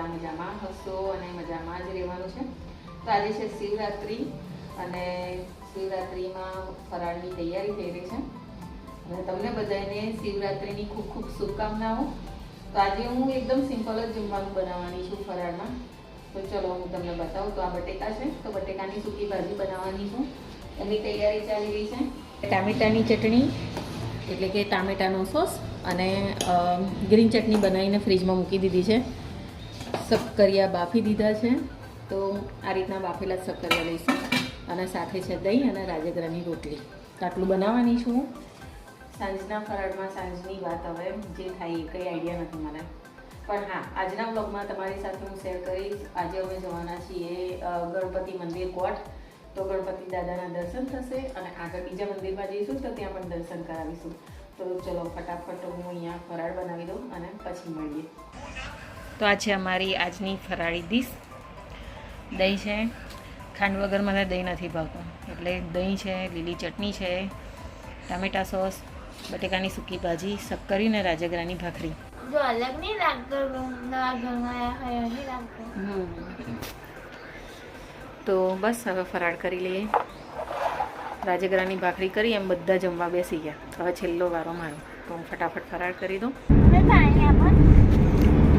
બધા મજામાં હશો અને મજામાં જ રહેવાનું છે. તો આજે છે શિવરાત્રિ અને શિવરાત્રિમાં ફરાળની તૈયારી થઈ રહી છે. અને તમને બધાને શિવરાત્રિની ખૂબ ખૂબ શુભકામનાઓ. તો આજે હું એકદમ સિમ્પલ જ જમવાનું બનાવવાની છું ફરાળમાં. તો ચલો હું તમને બતાવું તો આ બટેકા છે. તો બટેકાની સૂકી ભાજી બનાવવાની છું. એની તૈયારી ચાલી રહી છે. ટામેટાની ચટણી, એટલે કે ટામેટાનો સોસ અને ગ્રીન ચટણી બનાવીને ફ્રીજમાં મૂકી દીધી છે. શક્કરિયા બાફી દીધા છે. તો આ રીતના બાફેલા જ શક્કરિયા લઈશું અને સાથે છે દહીં અને રાજગરાની રોટલી. આટલું બનાવવાની છું સાંજના ફરાળમાં સાંજની વાત હવે જે થાય એ કંઈ આઈડિયા નથી મને. પણ હા, આજના બ્લોગમાં તમારી સાથે હું શેર કરીશ. આજે અમે જવાના છીએ ગણપતિ મંદિર કોટ. તો ગણપતિ દાદાના દર્શન થશે અને આગળ બીજા મંદિરમાં જઈશું તો ત્યાં પણ દર્શન કરાવીશું. તો ચલો, ફટાફટ હું અહીંયા ફરાળ બનાવી દઉં અને પછી મળીએ. તો આ છે અમારી આજની ફરાળી ડીશ. દહીં છે. ખાંડ વગર મને દહીં નથી ભાવતું. એટલે દહીં છે લીલી ચટણી છે ટામેટા સોસ બટેકાની સૂકી ભાજી શક્કરી ને રાજગરાની ભાખરી. જો અલગ નહીં લાગતો તો બસ હવે ફરાળ કરી લઈએ. રાજગરાની ભાખરી કરી એમ બધા જમવા બેસી ગયા. હવે છેલ્લો વારો મારો. તો હું ફટાફટ ફરાળ કરી દઉં.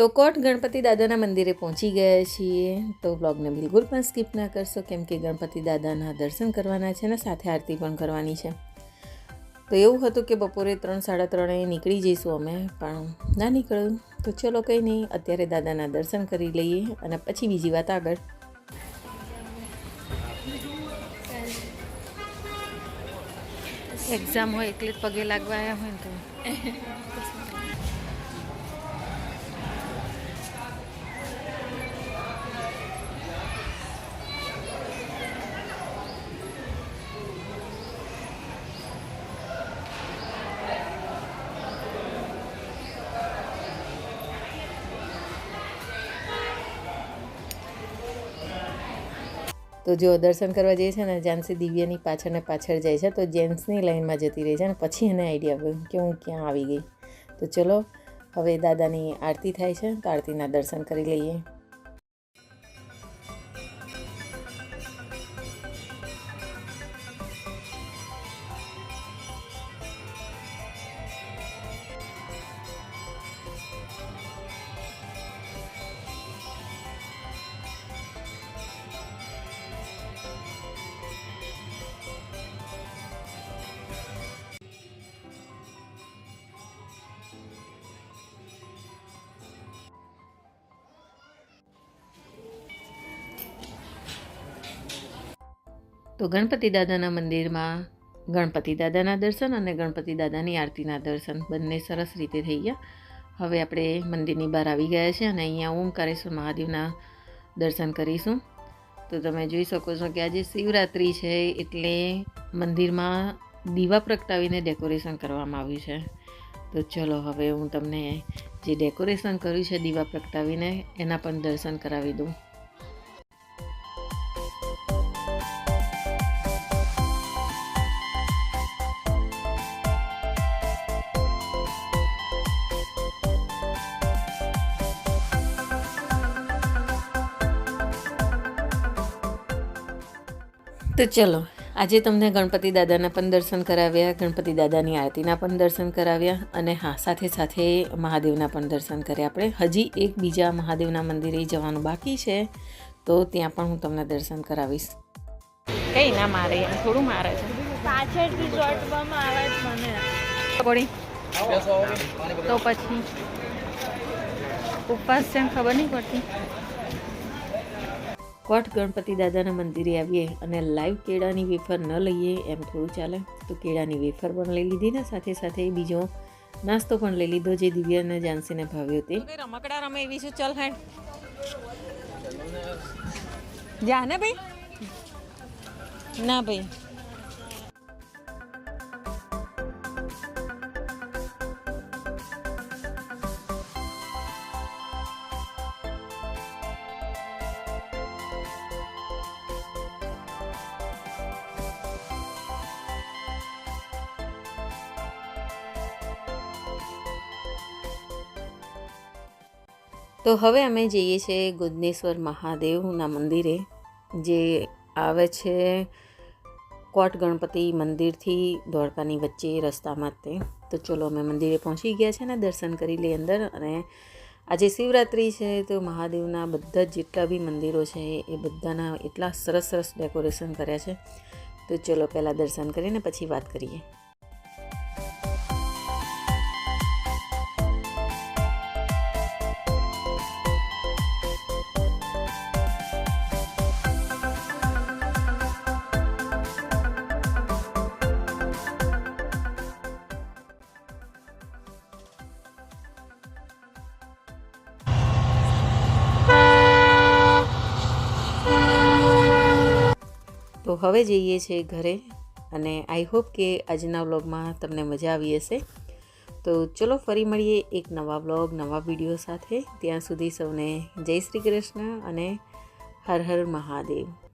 તો કોટ ગણપતિ દાદાના મંદિરે પહોંચી ગયા છીએ. તો બ્લોગને બિલકુલ પણ સ્કીપ ના કરશો, કેમ કે ગણપતિ દાદાના દર્શન કરવાના છે ને, સાથે આરતી પણ કરવાની છે. તો એવું હતું કે બપોરે ત્રણ, સાડા ત્રણે નીકળી જઈશું અમે, પણ ના નીકળ્યું. તો ચલો કંઈ નહીં, અત્યારે દાદાના દર્શન કરી લઈએ અને પછી બીજી વાત આગળ. એક્ઝામ હોય એટલે જ પગે લાગવા આવ્યા હોય ને તો. તો જો દર્શન કરવા જઈએ છે ને જાનસી દિવ્યાની પાછળ ને પાછળ જાય છે, તો જેન્ટ્સની લાઈનમાં જતી રહી છે અને પછી એને આઈડિયા આવ્યો કે હું ક્યાં આવી ગઈ. તો ચલો, હવે દાદાની આરતી થાય છે, તો આરતીના દર્શન કરી લઈએ. તો ગણપતિ દાદાના મંદિરમાં ગણપતિ દાદાના દર્શન અને ગણપતિ દાદાની આરતીના દર્શન બંને સરસ રીતે થઈ ગયા. હવે આપણે મંદિરની બહાર આવી ગયા છે અને અહીંયા ઓમકારેશ્વર મહાદેવના દર્શન કરીશું. તો તમે જોઈ શકો છો કે આજે શિવરાત્રિ છે એટલે મંદિરમાં દીવા પ્રગટાવીને ડેકોરેશન કરવામાં આવ્યું છે. તો ચલો હવે હું તમને જે ડેકોરેશન કર્યું છે દીવા પ્રગટાવીને એના પણ દર્શન કરાવી દઉં. તો ચલો આજે તમને ગણપતિ દાદાના પણ દર્શન કરાવ્યા ગણપતિ દાદાની આરતીના પણ દર્શન કરાવ્યા અને હા સાથે સાથે મહાદેવના પણ દર્શન કર્યા. આપણે હજી એક બીજા મહાદેવના મંદિરે જવાનું બાકી છે તો ત્યાં પણ હું તમને દર્શન કરાવીશ. કઈ ના મારે થોડું મારે છે. પાછળથી ચોટવામાં આવે જ મને. તો પછી. ઉપવાસ છે ખબર નહીં પડતી. કોટ ગણપતિ દાદાના મંદિરે આવીએ અને લાઈવ કેળાની વેફર ન લઈએ, એમ થોડું ચાલે. તો કેળાની વેફર પણ લઈ લીધી ને સાથે સાથે બીજો નાસ્તો પણ લઈ લીધો જે દિવ્યા અને જાનસીને ભાવ્યો તે. રમકડા રમે એવી શું ચાલ હેડ? જા ને ભાઈ. ના ભાઈ. તો હવે અમે જઈએ છીએ ગુદનેશ્વર મહાદેવના મંદિરે, જે આવે છે કોટ ગણપતિ મંદિરથી ધોળકાની વચ્ચે રસ્તામાં તે તો ચલો અમે મંદિરે પહોંચી ગયા છે ને દર્શન કરી લઈએ અંદર. અને આજે શિવરાત્રિ છે તો મહાદેવના બધા જેટલા બી મંદિરો છે એ બધાના એટલા સરસ સરસ ડેકોરેશન કર્યા છે. તો ચલો પહેલાં દર્શન કરીને પછી વાત કરીએ. તો હવે જઈએ છીએ ઘરે અને આઈ હોપ કે આજના વ્લોગમાં તમને મજા આવી હશે. તો ચલો ફરી મળીએ એક નવા વ્લોગ, નવા વીડિયો સાથે. ત્યાં સુધી સૌને જય શ્રી કૃષ્ણ અને હર હર મહાદેવ.